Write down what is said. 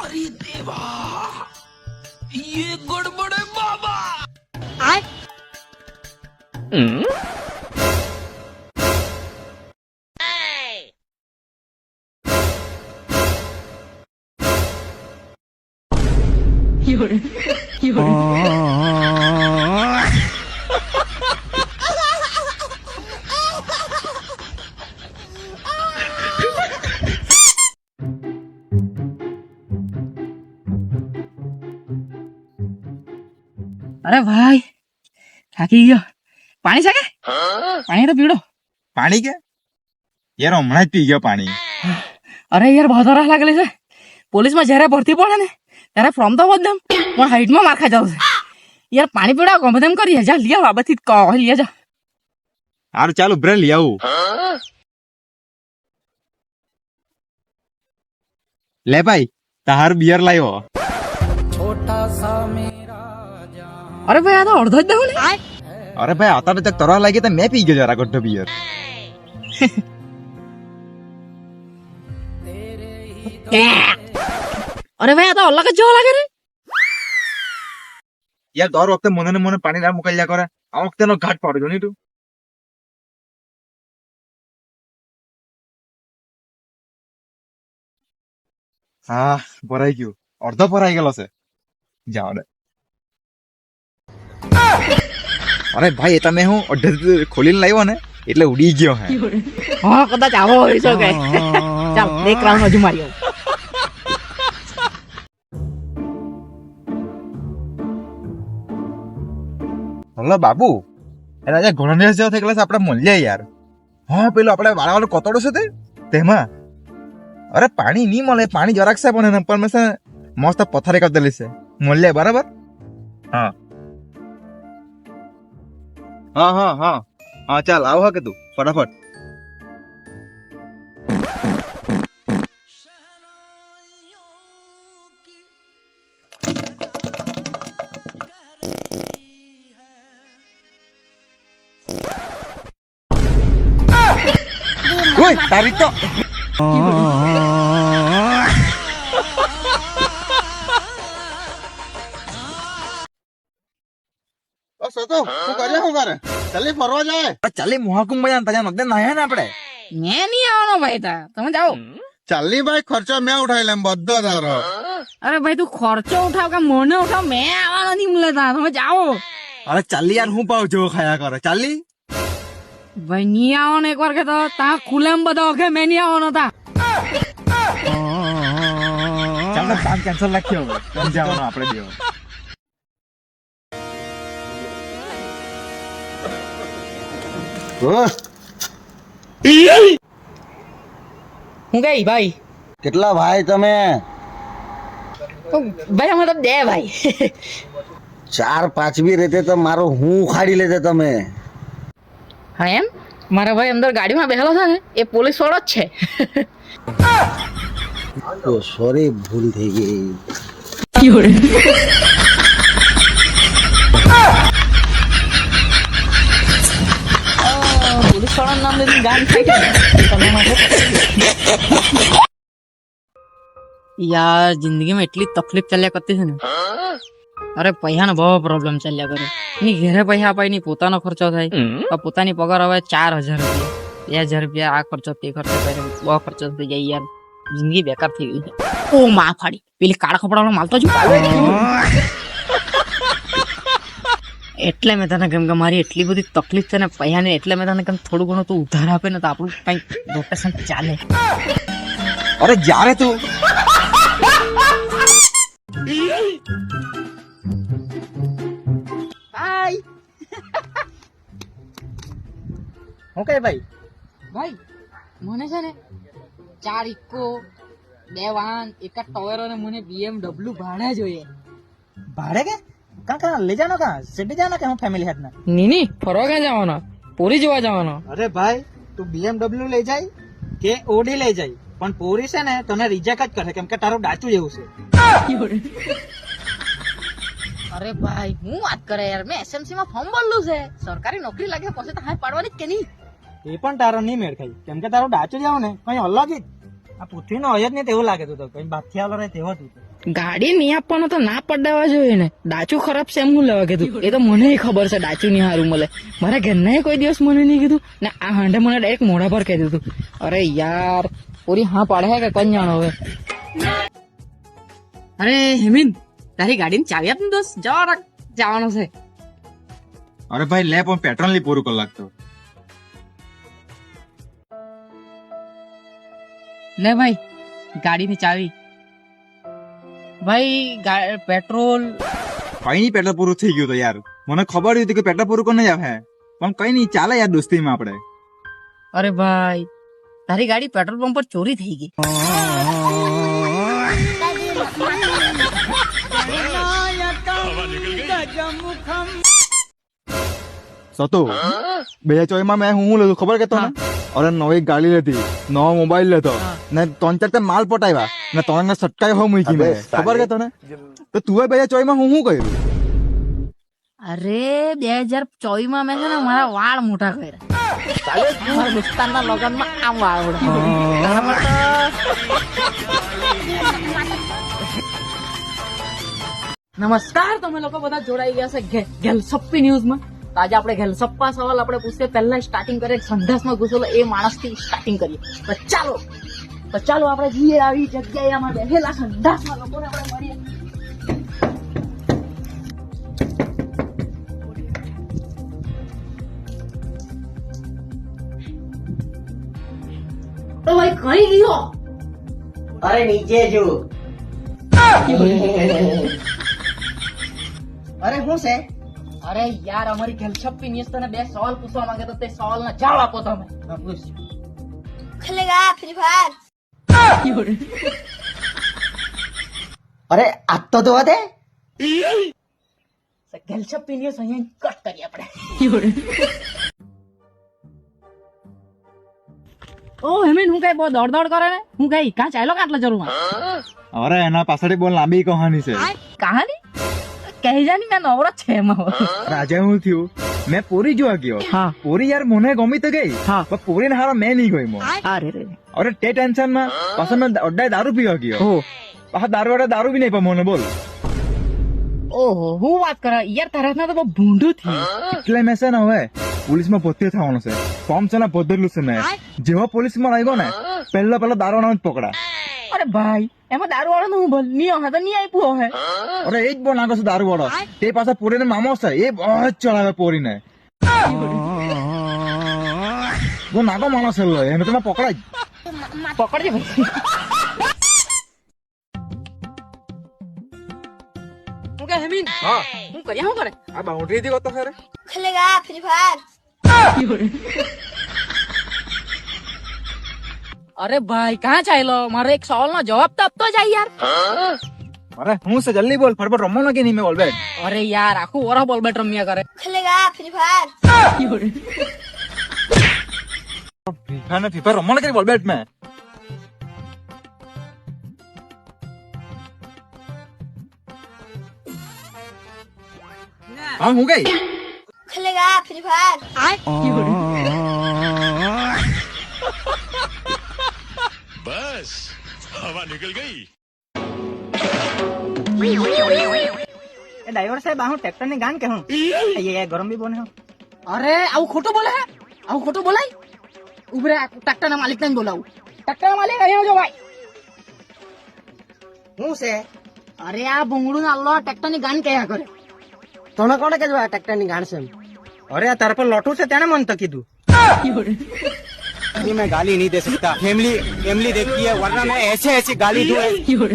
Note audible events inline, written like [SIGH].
अरे देवा ये गड़बड़ है बाबा અરે ભાઈ થાકી ગયો. પાણી છે કે? પાણી તો પીડો. પાણી કે? યાર હમણાં જ પી ગયો પાણી. અરે યાર બહુ તરસ લાગેલી છે. પોલીસમાં જ્યારે ભરતી પડે ને ત્યારે ફોર્મ તો બદમ પણ હાઈટમાં માર ખાઈ જાવ છે યાર પાણી પીડા ગમે તેમ કરીએ? જા લઈ બાબતથી આ બધી કહો લઈ જા હારું ચાલ બ્રે લઈ આવું. લે ભાઈ તાર બિયર લાવ્યો. અરે ભાઈ આ તો અડધો જ દેવો ને અરે ભાઈ અત્યારે તક તરવા લાગી તો મેં પી ગયો જરા ગઢો બિયર અરે ભાઈ આ તો અલગ જ જેવો લાગે રે યાર દર વખતે મને ને મને પાણી ના મોકલ્યા કરે આ વખતે નો ઘાટ પાડજો નહીં તું હા ભરાઈ ગયું અડધો અરે ભાઈ એ તમે હું અડધે ખોલીને લાવ્યો ને એટલે ઉડી ગયો હે. હા કદાચ આવો હોય શકે ચાલ એક રાઉન્ડ હજુ મારી હલો બાબુ. એટલે આજે ઘણા દિવસ જેવા થઈ ગયા આપણે મળીએ યાર. હા પેલું આપણે વાળાવાળો કોતડો છે તે? તેમાં. અરે પાણી નહીં મળે પાણી જરાક છે પણ એને પણ મેં મસ્ત પથારી કરી દેલી છે. મળીએ બરાબર? હા. હા હા હા. હા ચાલ આવ હા કે તું. ફટાફટ. તારી તો બસ હતો શું કરે શું કરે? ચાલી ફરવા જાય. ચાલી મોહાકુંભ મજા તજા નગદે નહે ને આપણે? મેં નહીં આવવાનો ભાઈ તા તમે જાઓ. ચાલી ભાઈ ખર્ચો મેં ઉઠાવી લેમ બધો તારો. અરે ભાઈ તું ખર્ચો ઉઠાવ કે મને ઉઠાવ? મેં આવવાનો નહીં મળે તા તમે જાઓ. અરે ચાલી યાર હું પાવ જો ખાયા કરે. ચાલી. ભાઈ નહીં આવવાનો એક વાર કે તો તા ખુલેમ બધા કે મેં નહીં આવવાનો તા ચાલ ને કામ કેન્સલ રાખ્યો સમજાવવાનો આપણે દેવો હું ગઈ ભાઈ? કેટલા ભાઈ તમે? ભાઈ અમે તો બે ભાઈ. ચાર પાંચમી રીતે તો મારો હું ઉખાડી લેતે તમે. હા એમ? મારા ભાઈ અંદર ગાડીમાં બેઠેલો છે ને એ પોલીસ વાળો જ છે. તો સોરી ભૂલ થઈ ગઈ. ગાડી ખાઈ જાય તમે માટે યાર જિંદગીમાં એટલી તકલીફ ચાલ્યા કરતી છે ને. અરે પૈસાનો બહુ પ્રોબ્લેમ ચાલ્યા કરે. ની ઘેરે પૈસા અપાયની પોતાનો ખર્ચો થાય. પોતાની પગાર હવે ચાર હજાર રૂપિયા. બે હજાર રૂપિયા આ ખર્ચો તે ખર્ચો કરે. બહુ ખર્ચો થઈ જાય યાર. જિંદગી બેકાર થઈ ગઈ છે. ઓ માં ફાડી. પેલી કાળા કપડાનો માલ તો જો એટલે મેં તને કેમ કે મારી એટલી બધી તકલીફ છે ને પૈયાની એટલે મેં તને કેમ થોડું ઘણું તું ઉધાર આપે ને તો આપણું કંઈક રોટેશન ચાલે. અરે જ્યારે તું હાય હું કઈ ભાઈ? ભાઈ મને છે ને ચાર ઇકો બે વાહન એક ટોયરો ને મને BMW ભાડે જોઈએ. ભાડે કે? કાં કાં લઈ જાનો કાં? સિટી જાનો કે હું ફેમિલી હાથના? ની ની ફરવા ક્યાં જવાનો? પૂરી જોવા જવાનો? અરે ભાઈ તું બીએમડબલ્યુ લઈ જાય કે ઓડી લઈ જાય? પણ પૂરી છે ને તને રિજેક્ટ જ કરે કેમ કે તારું ડાચું જેવું છે. અરે ભાઈ હું વાત કરે યાર મેં એસએમસી માં ફોર્મ ભરલું છે. સરકારી નોકરી લાગે પછી તો હા પાડવાની કે નહીં? એ પણ તારો નહીં મેળ ખાઈ કેમ કે તારું ડાચું જાવ ને કઈ અલગ જ. આ પૃથ્વીનો હોય જ નહીં તેવું લાગે તું તો કઈ બાથિયાલો રહે તેવો તો. ગાડી નહીં આપવાનો તો ના પડાવવા જોઈએ ને. ડાચું ખરાબ છે એમ હું લેવા કીધું. એ તો મને ખબર છે ડાચું નહીં સારું મળે. મારા ઘરના કોઈ દિવસ મને નહીં કીધું. ને આ હાંડે મને ડાયરેક્ટ મોઢા પર કહી દીધું. અરે યાર પૂરી હા પાડે કે કોણ જાણો હવે? અરે હેમિન તારી ગાડીની ચાવી આપ ને દોસ્ત? જવા જવાનો છે. અરે ભાઈ લે પણ પેટ્રોલની પૂરું કલાક તો. લે ભાઈ ગાડીની ચાવી ભાઈ ગા- પેટ્રોલ. કઈ નહીં પેટ્રોલ પૂરું થઈ ગયું તો યાર. મને ખબર હતી કે પેટ્રોલ પૂરું કોને આવે પણ કઈ નહીં ચાલે યાર દોસ્તીમાં આપણે. અરે ભાઈ તારી ગાડી પેટ્રોલ પંપ પર ચોરી થઈ ગઈ. સતો બે હજાર ચોવીસમાં મેં હું શું લીધું ખબર કે તને? અરે નવી ગાડી લીધી નવો મોબાઈલ લેતો. ને ત્રણ ચાર માલ પટાવ્યા ને ત્રણ સટકાય સટકાઈ હો મૂકી મેં ખબર કે તને? તો તું બે હજાર ચોવીસમાં હું શું કર્યું? અરે બે હજાર ચોવીસમાં મેં છે ને મારા વાળ મોટા કર્યા. મારા દોસ્તારના લગનમાં આમ વાળ નમસ્કાર તમે લોકો બધા જોડાઈ ગયા છે ઘેલસપ્પી ન્યૂઝમાં. તો આજે આપણે ઘેલસપ્પા સવાલ આપણે પૂછીએ. પહેલા સ્ટાર્ટિંગ કરીએ સંઘર્ષમાં ઘૂસેલો એ માણસથી સ્ટાર્ટિંગ કરીએ. તો ચાલો તો ચાલો આપણે જઈએ આવી જગ્યાએ આમાં બેઠેલા સંડાસમાં લોકોને આપણે મળીએ. તો ભાઈ કઈ ગયો અરે નીચે જો. [LAUGHS] અરે શું છે? અરે યાર અમારી ઘેલછપ્પી મિસ તને બે સોલ પૂછવા માંગે તો તે સોલ ના જવાબ આપો તમે. ખલેગા ફ્રી ફાયર અરે આ તો દો. દે ઘેલછપ્પી ન્યૂઝ અહીંયા કટ કરીએ આપણે. ઓ હેમિન હું કઈ બહુ દોડ દોડ કરે ને? હું કઈ કાં ચાલો કાટલા જરૂર અરે એના પાછળ બહુ લાંબી કહાની છે. કહાની? કહી જાની મેં નવરો છે એમાં. રાજા હું થયું. મેં પોરી જોવા ગયો. હા. પોરી યાર મને ગમી તો ગઈ. હા. પણ પોરી ને હારા મેં નહીં ગઈ મો અરે રે અરે તે ટેન્શનમાં પાછો મેં અડ્ડાએ દારૂ પીવા ગયો. હો પાછા દારૂ વાળા દારૂ બી નહીં પણ મને બોલ. ઓહો હું વાત કરા યાર તારા ના તો બહુ ભૂંડું થયું. એટલે મેં છે ને હવે પોલીસમાં ભરતી થવાનું છે. ફોર્મ છે ને ભરેલું છે મેં. જેવો પોલીસમાં આવ્યો ને પહેલા પહેલા દારૂ ના જ પકડા અરે ભાઈ એમાં દારૂ વાળો નું ભલની હે તો ની આપ્યો હે અરે એ જ બોલ નાખો છું દારૂ વાળો તે પાસે પોરીને મામો છે એ બહુ જ ચડાવે પોરીને જો નાગો માણસ છે એને તમે પકડાય પકડજે ભાઈ હું કર્યા હું કરે આ બાઉન્ડ્રી થી ગોતો ખરે ખલેગા ફ્રી ફાયર અરે ભાઈ ક્યાં ચાલ્યો? મારો એક સવાલ નો જવાબ તો આપતો જાય યાર. અરે હું છે જલ્દી બોલ ફટફટ રમો ને કે નહીં મેં ઓલબેટ અરે યાર આખું ઓરો બોલબેટ રમ્યા કરે. ખલેગા ફ્રી ફાયર. ફ્રી ફાયર ને ફીફા રમો ને કે બોલબેટ મેં. હા હું ગઈ? ખલેગા ફ્રી ફાયર. खेलेगा फ्री फायर એ ડ્રાઈવર સાહેબ આ હું ટ્રેક્ટર ની ગાન કે હું એ ગરમ બી બોને હું અરે આવું ખોટું બોલે હે આવું ખોટું બોલાય ઉભરે ટ્રેક્ટર ના માલિક ને બોલાવું ટ્રેક્ટર ના માલિક અહીંયા જો ભાઈ શું છે અરે આ ભૂંગળું ના અલ્લાહ ટ્રેક્ટર ની ગાન કયા કરે તને કોને કીધું આ ટ્રેક્ટર ની ગાણ છે એમ? અરે આ તારા પર લોટું છે તેને મને તો કીધું मैं गाली नहीं दे सकता फैमिली फैमिली देखती है वरना मैं ऐसे ऐसे गाली दूं